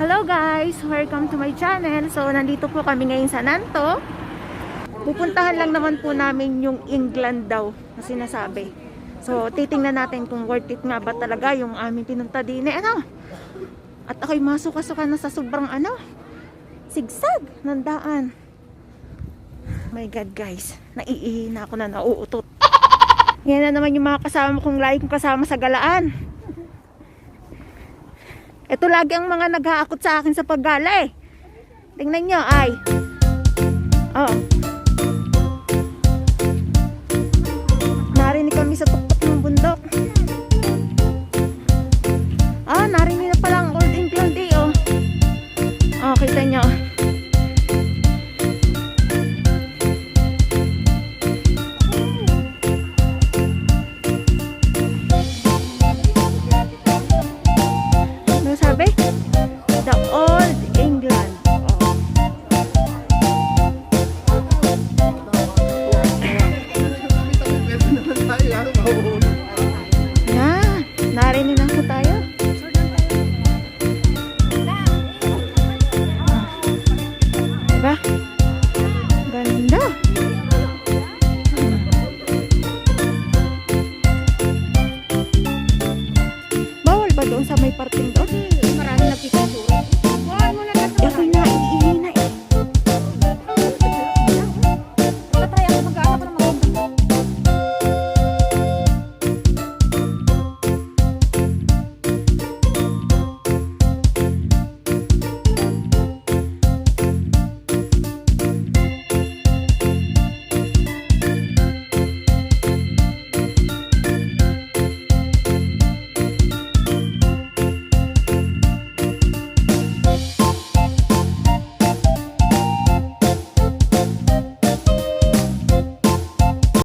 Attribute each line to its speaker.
Speaker 1: Hello guys! Welcome to my channel. So, nandito po kami ngayon sa Nanto. Pupuntahan lang naman po namin yung England daw na sinasabi. So, titingnan natin kung worth it nga ba talaga yung aming pinunta din. Eh, ano? At ako'y masuka-suka na sa sobrang ano? Sigsag ng daan. My God guys, naiihi na ako na nauutot. Yan na naman yung mga kasama kong lagi kong kasama sa galaan. Ito lagi ang mga nag-aakot sa akin sa paggala eh. Tingnan nyo, ay. Oh.